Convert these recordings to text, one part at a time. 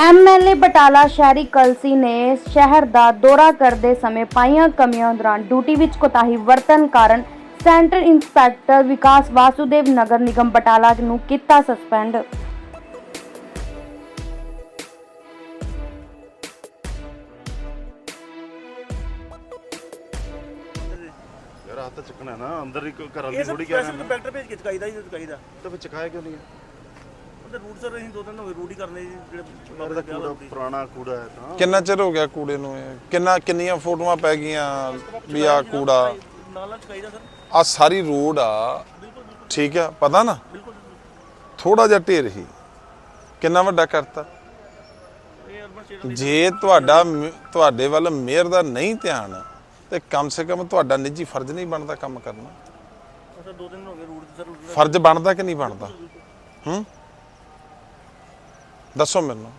MLA Batala ਸ਼ਹਿਰੀ ਕਲਸੀ ਨੇ ਸ਼ਹਿਰ ਦਾ ਦੌਰਾ ਕਰਦੇ ਸਮੇਂ ਪਾਈਆਂ ਕਮੀਆਂ ਦੌਰਾਨ ਡਿਊਟੀ ਵਿੱਚ ਕੋਤਾਹੀ ਵਰਤਣ ਕਾਰਨ ਸੈਂਟਰ ਇੰਸਪੈਕਟਰ ਵਿਕਾਸ ਵਾਸੂਦੇਵ ਨਗਰ ਨਿਗਮ ਬਟਾਲਾ ਨੂੰ ਕੀਤਾ ਸਸਪੈਂਡ। ਯਾਰ ਹੱਥ ਚੱਕਣਾ ਨਾ ਅੰਦਰ ਹੀ ਕੋਈ ਘਰ ਇਹ ਵਾਲੀ ਸਭ ਥੋੜੀ ਕਹਿ ਸਪੈਸ਼ਲ ਰਿਹਾ ਕੰਪੈਕਟਰ ਭੇਜ ਕੇ ਚੁਕਾਈਦਾ ਜੀ ਚੁਕਾਈਦਾ। ਤਾਂ ਫਿਰ ਚਕਾਇਆ ਕਿਉਂ ਨਹੀਂ? ਉਹਦੇ ਰੂਟ ਸਰ ਅਸੀਂ ਦੋ ਦਿਨ ਹੋਏ ਰੂਟ ਹੀ ਕਰਨੇ ਜੀ ਜਿਹੜੇ ਇਹਦਾ ਕੂੜਾ ਪੁਰਾਣਾ ਕੂੜਾ ਹੈ ਤਾਂ। ਕਿੰਨਾ ਚਿਰ ਹੋ ਗਿਆ ਕੂੜੇ ਨੂੰ ਇਹ? ਕਿੰਨਾ ਕਿੰਨੀਆਂ ਫੋਟੋਆਂ ਪੈ ਗਈਆਂ ਵੀ ਆ ਕੂੜਾ? ਨਾਲ ਚੁਕਾਈਦਾ ਸਰ। ਆ ਸਾਰੀ ਰੋਡ ਆ। ਠੀਕ ਆ ਪਤਾ ਨਾ? ਬਿਲਕੁਲ ਥੋੜਾ ਜਿਹਾ ਢੇਰ ਹੀ। ਕਿੰਨਾ ਵੱਡਾ ਕਰਤਾ? ਇਹ ਅਰਬਨ ਸਟੇਟ ਜੇ ਤੁਹਾਡਾ ਮ- ਤੁਹਾਡੇ ਵੱਲ ਮੇਅਰ ਦਾ ਨਹੀਂ ਧਿਆਨ ਤੇ ਕਮ ਸੇ ਕਮ ਤੁਹਾਡਾ ਨਿੱਜੀ ਫਰਜ਼ ਨਹੀਂ ਬਣਦਾ ਕੰਮ ਕਰਨਾ। ਸਰ ਦੋ ਦਿਨ ਹੋ ਗਏ ਰੂਟ ਸਰ ਦਾ- ਫਰਜ਼ ਬਣਦਾ ਕਿ ਨਹੀਂ ਬਣਦਾ? ਹੂੰ? ਦੱਸੋ ਮੈਨੂੰ।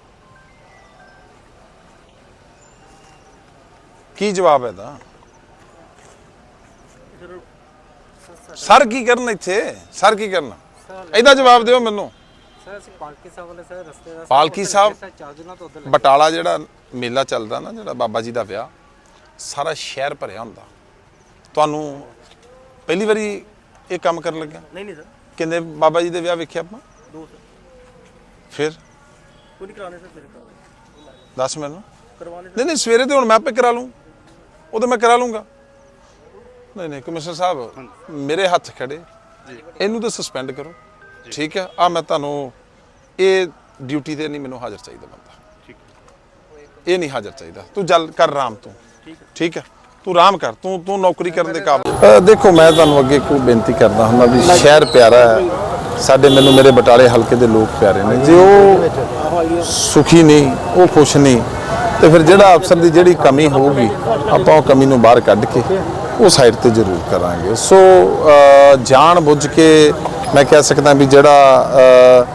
ਕੀ ਜਵਾਬ ਹੈ ਦਾ ਸਰ ਕੀ ਕਰਨ ਇੱਥੇ? ਸਰ ਕੀ ਕਰਨਾ? ਇਹਦਾ ਜਵਾਬ ਦਿਓ ਮੈਨੂੰ। ਸਰ ਅਸੀਂ ਪਾਲਕੀ ਸਾਹਿਬ ਵਾਲੇ ਸਰ ਰਸਤੇ ਦਾ ਪਾਲਕੀ ਸਾਹਿਬ ਚਾਰ ਦਿਨਾਂ ਤੋਂ ਉਧਰ ਬਟਾਲਾ ਜਿਹੜਾ ਮੇਲਾ ਚੱਲਦਾ ਨਾ ਜਿਹੜਾ ਬਾਬਾ ਜੀ ਦਾ ਵਿਆਹ ਸਾਰਾ ਸ਼ਹਿਰ ਭਰਿਆ ਹੁੰਦਾ। ਤੁਹਾਨੂੰ ਪਹਿਲੀ ਵਾਰੀ ਇਹ ਕੰਮ ਕਰਨ ਲੱਗਿਆ? ਨਹੀਂ ਨਹੀਂ ਸਰ। ਕਿੰਨੇ ਬਾਬਾ ਜੀ ਦੇ ਵਿਆਹ ਵੇਖਿਆ ਆਪਾਂ? ਦੋ ਸਰ। ਫਿਰ? ਕੋਈ ਨਹੀਂ ਕਰਾਣੇ ਸਰ ਦੱਸ ਮੈਨੂੰ। ਨਹੀਂ ਨਹੀਂ ਸਵੇਰੇ ਤੇ ਹੁਣ ਮੈਂ ਆਪੇ ਕਰਾ ਲੂੰ। ਉਹ ਤਾਂ ਮੈਂ ਕਰਾ ਲੂੰਗਾ। ਨਹੀਂ ਨਹੀਂ ਕਮਿਸ਼ਨਰ ਸਾਹਿਬ ਮੇਰੇ ਹੱਥ ਖੜੇ। ਇਹਨੂੰ ਤਾਂ ਸਸਪੈਂਡ ਕਰੋ। ਠੀਕ ਹੈ? ਆ ਮੈਂ ਤੁਹਾਨੂੰ ਇਹ ਡਿਊਟੀ ਤੇ ਨਹੀਂ ਮੈਨੂੰ ਹਾਜ਼ਰ ਚਾਹੀਦਾ ਬੰਦਾ। ਠੀਕ ਇਹ ਨਹੀਂ ਹਾਜ਼ਰ ਚਾਹੀਦਾ। ਤੂੰ ਜਲ ਕਰ ਆਰਾਮ ਤੂੰ। ਠੀਕ ਹੈ। ਠੀਕ ਹੈ? ਤੂੰ ਆਰਾਮ ਕਰ। ਤੂੰ ਤੂੰ ਨੌਕਰੀ ਕਰਨ ਦੇ ਕਾਬਿਲ। ਦੇਖੋ ਮੈਂ ਤੁਹਾਨੂੰ ਅੱਗੇ ਕੋਈ ਬੇਨਤੀ ਕਰਦਾ ਹੁੰਦਾ ਵੀ ਸ਼ਹਿਰ ਪਿਆਰਾ ਹੈ। ਸਾਡੇ ਮੈਨੂੰ ਮੇਰੇ ਬਟਾਲੇ ਹਲਕੇ ਦੇ ਲੋਕ ਪਿਆਰੇ ਨੇ। ਜੇ ਉਹ ਸੁਖੀ ਨਹੀਂ, ਉਹ ਖੁਸ਼ ਨਹੀਂ, ਤੇ ਫਿਰ ਜਿਹੜਾ ਅਫਸਰ ਦੀ ਜਿਹੜੀ ਕਮੀ ਹੋਊਗੀ, ਆਪਾਂ ਉਹ ਕਮੀ ਨੂੰ ਬਾਹਰ ਕੱਢ ਕੇ ਉਹ ਸਾਈਡ ਤੇ ਜ਼ਰੂਰ ਕਰਾਂਗੇ। ਸੋ ਜਾਣ ਬੁੱਝ ਕੇ ਮੈਂ ਕਹਿ ਸਕਦਾ ਵੀ ਜਿਹੜਾ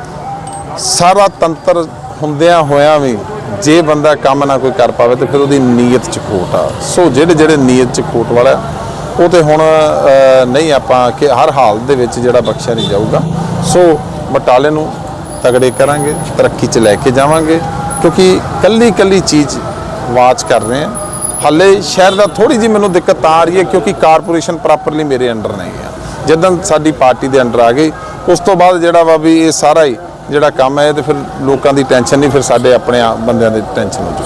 ਸਾਰਾ ਤੰਤਰ ਹੁੰਦਿਆਂ ਹੋਇਆਂ ਵੀ ਜੇ ਬੰਦਾ ਕੰਮ ਨਾ ਕੋਈ ਕਰ ਪਾਵੇ, ਤੇ ਫਿਰ ਉਹਦੀ ਨੀਅਤ ਚ ਖੋਟ ਆ। ਸੋ ਜਿਹੜੇ ਜਿਹੜੇ ਨੀਅਤ ਚ ਖੋਟ ਵਾਲਾ, ਉਹ ਤੇ ਹੁਣ ਨਹੀਂ ਆਪਾਂ ਕਿ ਹਰ ਹਾਲਤ ਦੇ ਵਿੱਚ ਜਿਹੜਾ ਬਖਸ਼ਿਆ ਨਹੀਂ ਜਾਊਗਾ। ਸੋ ਬਟਾਲੇ ਨੂੰ ਤਗੜੇ ਕਰਾਂਗੇ, ਤਰੱਕੀ ਚ ਲੈ ਕੇ ਜਾਵਾਂਗੇ, ਕਿਉਂਕਿ ਕੱਲੀ ਕੱਲੀ ਚੀਜ਼ ਵਾਚ ਕਰ ਰਹੇ ਆ ਹਾਲੇ ਸ਼ਹਿਰ ਦਾ ਥੋੜੀ ਜਿਹੀ ਮੈਨੂੰ ਦਿੱਕਤ ਆ ਰਹੀ ਹੈ, ਕਿਉਂਕਿ ਕਾਰਪੋਰੇਸ਼ਨ ਪ੍ਰੋਪਰਲੀ ਮੇਰੇ ਅੰਡਰ ਨਹੀਂ ਆ ਜਦੋਂ ਸਾਡੀ ਪਾਰਟੀ ਦੇ ਅੰਡਰ ਆ ਗਈ, ਉਸ ਤੋਂ ਬਾਅਦ ਜਿਹੜਾ ਵਾ ਵੀ ਇਹ ਸਾਰਾ ਹੀ ਜਿਹੜਾ ਕੰਮ ਹੈ, ਇਹ ਤੇ ਫਿਰ ਲੋਕਾਂ ਦੀ ਟੈਨਸ਼ਨ ਨਹੀਂ, ਫਿਰ ਸਾਡੇ ਆਪਣੇ ਆਪ ਬੰਦਿਆਂ ਦੀ ਟੈਨਸ਼ਨ ਹੋ ਜੂ।